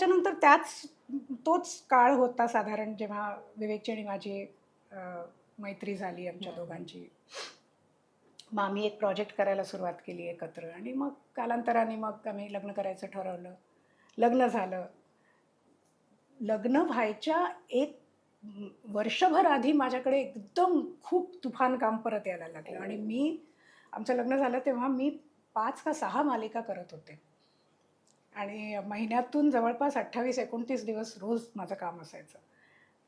त्याच्यानंतर त्याच तोच काळ होता साधारण जेव्हा विवेकची आणि माझी मैत्री झाली आमच्या दोघांची. मग आम्ही एक प्रोजेक्ट करायला सुरुवात केली एकत्र आणि मग कालांतराने मग आम्ही लग्न करायचं ठरवलं. लग्न झालं. लग्न व्हायच्या एक वर्षभर आधी माझ्याकडे एकदम खूप तुफान काम परत यायला लागलं. आणि मी आमचं लग्न झालं तेव्हा मी पाच का सहा मालिका करत होते. आणि महिन्यातून जवळपास अठ्ठावीस एकोणतीस दिवस रोज माझं काम असायचं.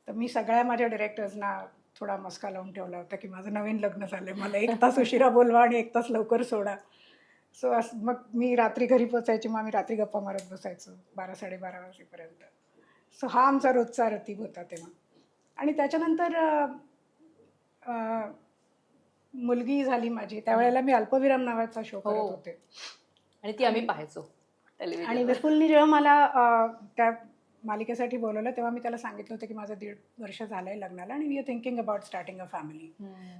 तर मी सगळ्या माझ्या डिरेक्टर्सना थोडा मस्का लावून ठेवला होता की माझं नवीन लग्न झालं आहे मला एक तास उशिरा बोलवा आणि एक तास लवकर सोडा. सो असं मग मी रात्री घरी पोचायची मग आम्ही रात्री गप्पा मारत बसायचो बारा साडेबारा वाजेपर्यंत. सो हा आमचा रोजचा रतीब होता तेव्हा. आणि त्याच्यानंतर मुलगी झाली माझी त्यावेळेला मी अल्पविराम नावाचा शो करत हो. होते. आणि ती आम्ही पाहायचो. आणि विपुलनी जेव्हा मला त्या मालिकेसाठी बोलवलं तेव्हा मी त्याला सांगितलं होतं की माझं दीड वर्ष झालं आहे लग्नाला आणि we are thinking about starting a family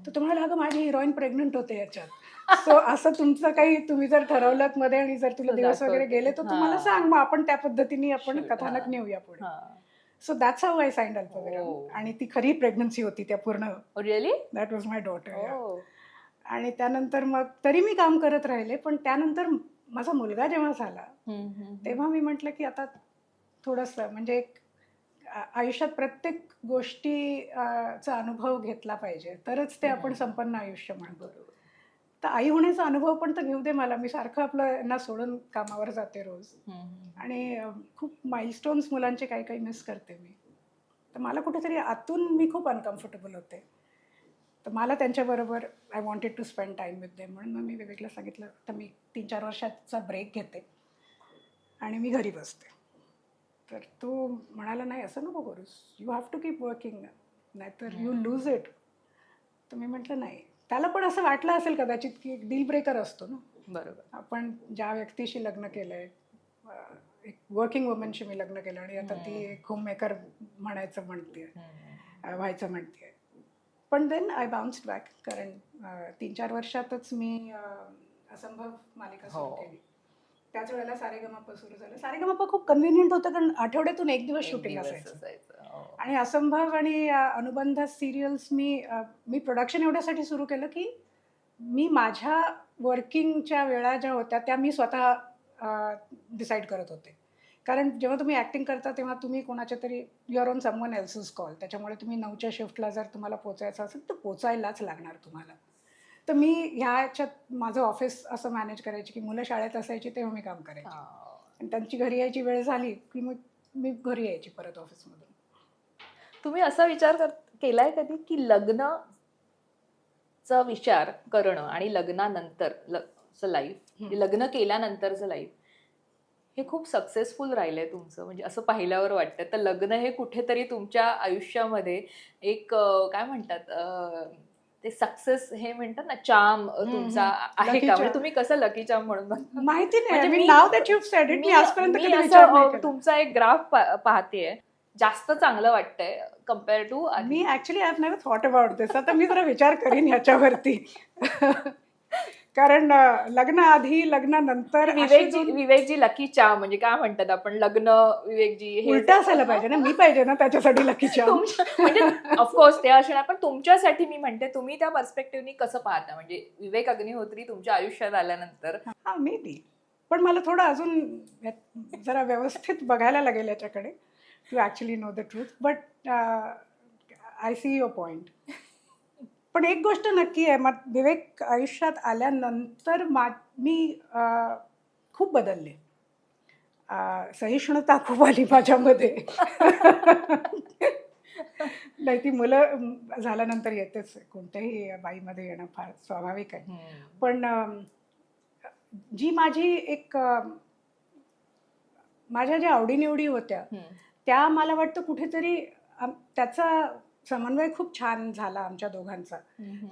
तर तो म्हणाला अगं माझी हिरोईन प्रेग्नंट होते याच्यात सो असं तुमचं काही तुम्ही जर ठरवलं मध्ये आणि जर तुला दिवस. वगैरे गेले तर तू मला हा. सांग मग आपण त्या पद्धतीने आपण. कथानक. नेऊया पुढे सो दॅट्स हाऊ आय अल्पविराम Oh. आणि ती खरी प्रेग्नन्सी होती त्या पूर्ण really that was my daughter. आणि त्यानंतर मग तरी मी काम करत राहिले पण त्यानंतर माझा मुलगा जेव्हा झाला तेव्हा मी म्हटलं की आता थोडंसं म्हणजे एक आयुष्यात प्रत्येक गोष्टीचा अनुभव घेतला पाहिजे तरच ते आपण. संपन्न आयुष्य म्हणतो. तर आई होण्याचा अनुभव पण तर घेऊ दे मला मी सारखं आपलं यांना सोडून कामावर जाते रोज. आणि खूप माइलस्टोन्स मुलांचे काही काही मिस करते मी. तर मला कुठेतरी आतून मी खूप अनकम्फर्टेबल होते. तर मला त्यांच्याबरोबर I wanted to spend time with them म्हणून मग मी विवेकला सांगितलं तर मी तीन चार वर्षाचा ब्रेक घेते आणि मी घरी बसते. तर तो म्हणाला नाही असं नको करूस. You have to keep working नाहीतर यू लूज इट तर मी म्हटलं नाही. त्याला पण असं वाटलं असेल कदाचित की एक डील ब्रेकर असतो ना. बरोबर. आपण ज्या व्यक्तीशी लग्न केलं आहे एक वर्किंग वुमनशी मी लग्न केलं आणि आता ती. एक होममेकर म्हणायचं म्हणते व्हायचं म्हणते पण देन आय बाउन्स्ड बॅक कारण तीन चार वर्षातच मी असंभव मालिका सुरू हो. केली त्याच वेळेला सारेगमापा सुरू झालं सारेगमापा खूप कन्व्हिनियंट होतं कारण आठवड्यातून एक दिवस शूटिंग असायचं. हो. आणि असंभव आणि अनुबंध सिरियल्स मी मी प्रोडक्शन एवढ्यासाठी सुरू केलं की मी माझ्या वर्किंगच्या वेळा ज्या होत्या त्या मी स्वतः डिसाईड करत होते कारण जेव्हा तुम्ही ॲक्टिंग करता तेव्हा तुम्ही कोणाच्या तरी you're on someone else's call त्याच्यामुळे तुम्ही नऊच्या शिफ्टला जर तुम्हाला पोचायचं असेल तर पोचायलाच लागणार तुम्हाला तर मी ह्याच्यात माझं ऑफिस असं मॅनेज करायची की मुलं शाळेत असायची तेव्हा मी काम करायची हा. आणि त्यांची घरी यायची वेळ झाली की मग मी घरी यायची परत ऑफिसमधून तुम्ही असा विचार कर केलाय कधी की लग्न चा विचार करणं आणि लग्नानंतर लाईफ. लग्न केल्यानंतरचं लाईफ हे खूप सक्सेसफुल राहिलंय तुमचं. म्हणजे असं पाहिल्यावर वाटतं. तर लग्न हे कुठेतरी तुमच्या आयुष्यामध्ये एक काय म्हणतात ते सक्सेस हे म्हणतात ना चाम तुमचा आहे का? म्हणजे. तुम्ही कसं लकी चाम म्हणून? माहिती नाही. तुमचा एक ग्राफ पाहतेय. जास्त चांगलं वाटतंय compare to me actually I never thought about this आता मी जरा विचार करीन ह्याच्यावरती कारण अं, लग्न आधी लग्नानंतर विवेकजी विवेकजी लकी चा म्हणजे काय म्हणतात आपण लग्न विवेकजी हे उलट असायला पाहिजे ना मी पाहिजे ना त्याच्यासाठी लकीच्या तुमच्या- म्हणजे ऑफकोर्स ते असणार पण तुमच्यासाठी मी म्हणते तुम्ही त्या पर्स्पेक्टिव्हनी कसं पाहता? म्हणजे विवेक अग्निहोत्री तुमच्या आयुष्यात आल्यानंतर. हा मे बी पण मला थोडं अजून जरा व्यवस्थित बघायला लागेल याच्याकडे. To actually know the truth but I see your point पण एक गोष्ट नक्की आहे मग विवेक आयुष्यात आल्यानंतर मा मी खूप बदलले. सहिष्णुता खूप आली माझ्यामध्ये. नाही ती मुलं झाल्यानंतर येतेच. कोणत्याही बाईमध्ये येणं फार स्वाभाविक आहे. पण जी माझी एक माझ्या ज्या आवडीनिवडी होत्या त्या मला वाटतं कुठेतरी त्याचा समन्वय खूप छान झाला आमच्या दोघांचा.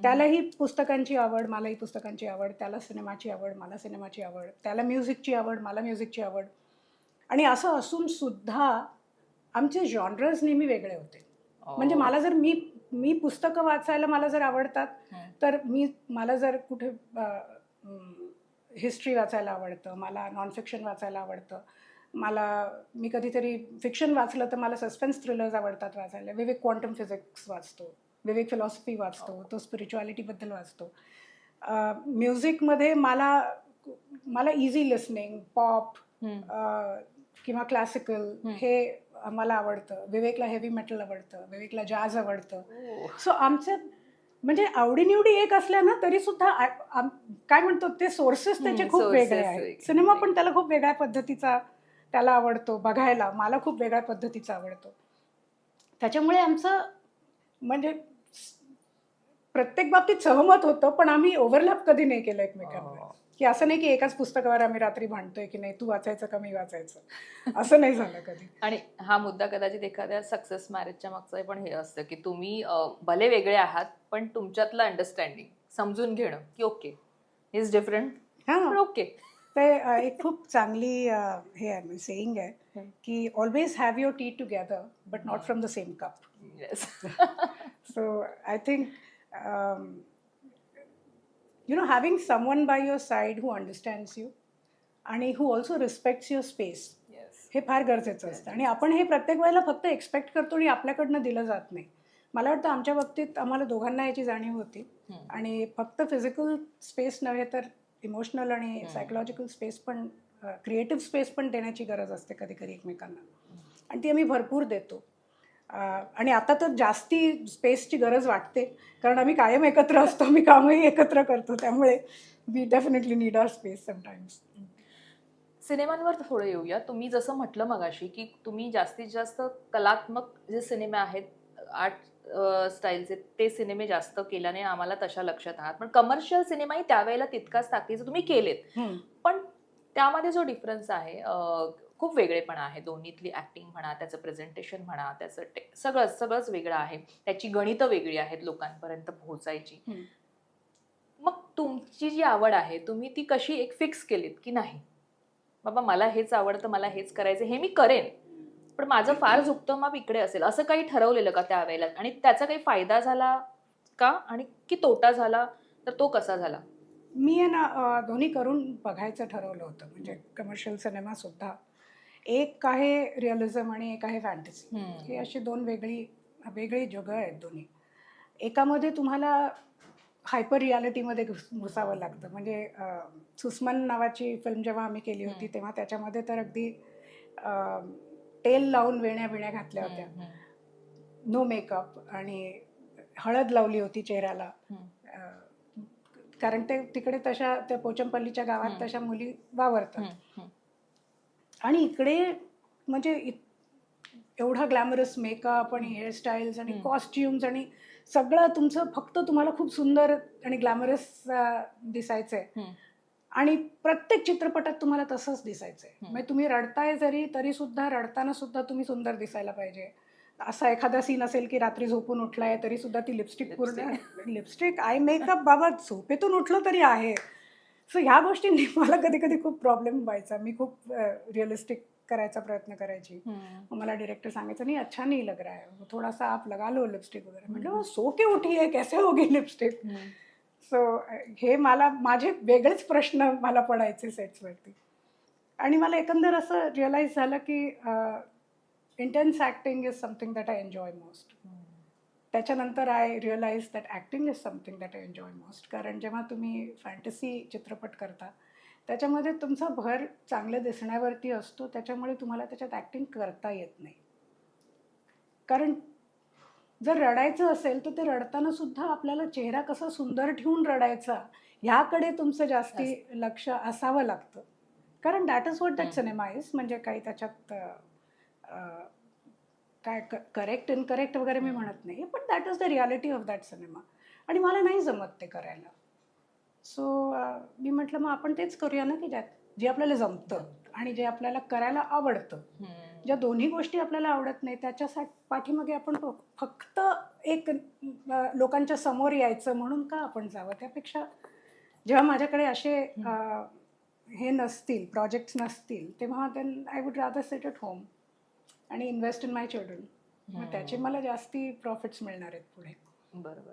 त्यालाही पुस्तकांची आवड मलाही पुस्तकांची आवड त्याला सिनेमाची आवड मला सिनेमाची आवड त्याला म्युझिकची आवड मला म्युझिकची आवड. आणि असं असून सुद्धा आमचे जॉनरस नेहमी वेगळे होते. म्हणजे मला जर मी मी पुस्तकं वाचायला मला जर आवडतात. तर मी मला जर कुठे हिस्ट्री वाचायला आवडतं मला नॉन फिक्शन वाचायला आवडतं मला मी कधीतरी फिक्शन वाचलं तर मला सस्पेन्स थ्रिलर्स आवडतात वाचायला विवेक क्वांटम फिजिक्स वाचतो विवेक फिलॉसॉफी वाचतो तो स्पिरिच्युअलिटीबद्दल वाचतो म्युझिकमध्ये मला मला इझी लिसनिंग पॉप. किंवा क्लासिकल. हे मला आवडतं विवेकला हेवी मेटल आवडतं विवेकला जाज आवडतं. सो आमचं म्हणजे आवडीनिवडी एक असल्या ना तरी सुद्धा काय म्हणतो ते सोर्सेस त्याचे खूप वेगळे आहेत. सिनेमा पण त्याला खूप वेगळ्या पद्धतीचा त्याला आवडतो बघायला. मला खूप वेगळ्या पद्धतीचा आवडतो. त्याच्यामुळे आमचं म्हणजे प्रत्येक बाबतीत सहमत होतं पण आम्ही ओव्हरलॅप कधी नाही केलं एकमेकांवर. हो. की असं नाही की एकाच पुस्तकावर आम्ही रात्री भांडतोय की नाही तू वाचायचं का मी वाचायचं? असं नाही झालं कधी. आणि हा मुद्दा कदाचित एखाद्या सक्सेस मॅरेजच्या मागचं पण हे असतं की तुम्ही भले वेगळे आहात पण तुमच्यातलं अंडरस्टँडिंग समजून घेणं की ओके इज डिफरंट हां. ओके ते अ, एक खूप चांगली अ, हे आहे सेईंग आहे हं. की always have your tea together but not from the same cup yes so I think you know having someone by your side who understands you आणि who also respects your space हे फार गरजेचं असतं. आणि आपण हे प्रत्येक वेळेला फक्त एक्सपेक्ट करतो आणि आपल्याकडनं दिलं जात नाही. मला वाटतं आमच्या बाबतीत आम्हाला दोघांना याची जाणीव होती. आणि फक्त फिजिकल स्पेस नव्हे तर इमोशनल आणि. सायकोलॉजिकल स्पेस पण क्रिएटिव्ह स्पेस पण देण्याची गरज असते कधी कधी एकमेकांना. आणि ती आम्ही भरपूर देतो. आणि आता तर जास्ती स्पेसची गरज वाटते. कारण आम्ही कायम एकत्र असतो आम्ही कामही एकत्र करतो. त्यामुळे we definitely need our space sometimes सिनेमांवर थोडं येऊया. तुम्ही जसं म्हटलं मगाशी की तुम्ही जास्तीत जास्त कलात्मक जे सिनेमे आहेत आर्ट स्टाईलचे. ते सिनेमे जास्त केल्याने आम्हाला तशा लक्षात आहात पण कमर्शियल सिनेमाही त्यावेळेला तितकाच ताकदीचे तुम्ही केलेत. पण त्यामध्ये जो डिफरन्स आहे खूप वेगळेपणा आहे. दोन्हीतली ऍक्टिंग म्हणा त्याचं प्रेझेंटेशन म्हणा त्याचं टे सगळंच वेगळं आहे. त्याची गणितं वेगळी आहेत लोकांपर्यंत पोहोचायची. मग तुमची जी आवड आहे तुम्ही ती कशी एक फिक्स केलीत की नाही? बाबा मला हेच आवडतं मला हेच करायचं हे मी करेन. पण माझं फार झुकतं मग इकडे असेल. असं काही ठरवलेलं का त्यावेळेला? आणि त्याचा काही फायदा झाला का? आणि की तोटा झाला? तर तो कसा झाला? मी आहे ना दोन्ही करून बघायचं ठरवलं होतं. म्हणजे कमर्शियल सिनेमासुद्धा एक आहे रिअलिझम आणि एक आहे फॅन्टसी ही अशी दोन वेगळी वेगळी जगं आहेत दोन्ही. एकामध्ये तुम्हाला हायपर रियालिटीमध्ये घुस घुसावं लागतं. म्हणजे सुस्मन नावाची फिल्म जेव्हा आम्ही केली होती. तेव्हा त्याच्यामध्ये तर अगदी तेल लावून वेण्या विण्या घातल्या होत्या. नो मेकअप आणि हळद लावली होती चेहऱ्याला कारण ते तिकडे तशा त्या पोचमपल्लीच्या गावात. तशा मुली वावरतात. आणि इकडे म्हणजे एवढा ग्लॅमरस मेकअप आणि हेअरस्टाईल्स आणि. कॉस्ट्युम्स आणि सगळं तुमचं फक्त तुम्हाला खूप सुंदर आणि ग्लॅमरस दिसायचंय. आणि प्रत्येक चित्रपटात तुम्हाला तसंच दिसायचंय. म्हणजे तुम्ही रडताय जरी तरी सुद्धा रडताना सुद्धा तुम्ही सुंदर दिसायला पाहिजे. असा एखादा सीन असेल की रात्री झोपून उठलाय तरी सुद्धा ती लिपस्टिक पूर्ण लिपस्टिक आय मेकअप बाबा झोपेतून उठलो तरी आहे. सो ह्या गोष्टींनी मला कधी कधी खूप प्रॉब्लेम व्हायचा. मी खूप रिअलिस्टिक करायचा प्रयत्न करायची. मग मला डिरेक्टर सांगायचं नाही अच्छा नहीं लग रहा है. वो थोड़ा सा आप लगा लो लिपस्टिक वगैरे. "वो सो के उठी है कैसे होगी लिपस्टिक. सो हे मला माझे वेगळेच प्रश्न मला पडायचे सेट्सवरती आणि मला एकंदर असं रिअलाईज झालं की intense acting is something that I enjoy most त्याच्यानंतर I realise that acting is something that I enjoy most कारण जेव्हा तुम्ही फॅन्टसी चित्रपट करता त्याच्यामध्ये तुमचा भर चांगलं दिसण्यावरती असतो त्याच्यामुळे तुम्हाला त्याच्यात ॲक्टिंग करता येत नाही. कारण जर रडायचं असेल तर ते रडताना सुद्धा आपल्याला चेहरा कसा सुंदर ठेवून रडायचा ह्याकडे तुमचं जास्ती लक्ष असावं लागतं. कारण that is what that. Cinema is म्हणजे काही त्याच्यात काय करेक्ट इनकरेक्ट वगैरे मी म्हणत नाही पण that is the reality of that cinema आणि मला नाही जमत ते करायला. सो मी म्हटलं मग आपण तेच करूया ना की ज्यात जे आपल्याला जमतं. आणि जे आपल्याला करायला आवडतं. ज्या दोन्ही गोष्टी आपल्याला आवडत नाही त्याच्यासाठी पाठीमागे आपण फक्त एक लोकांच्या समोर यायचं म्हणून का आपण जावं? त्यापेक्षा जेव्हा माझ्याकडे असे हे नसतील प्रोजेक्ट्स नसतील तेव्हा then I would rather set at home आणि इन्व्हेस्ट इन माय चिल्ड्रन मग त्याचे मला जास्ती प्रॉफिट्स मिळणार आहेत पुढे. बरोबर.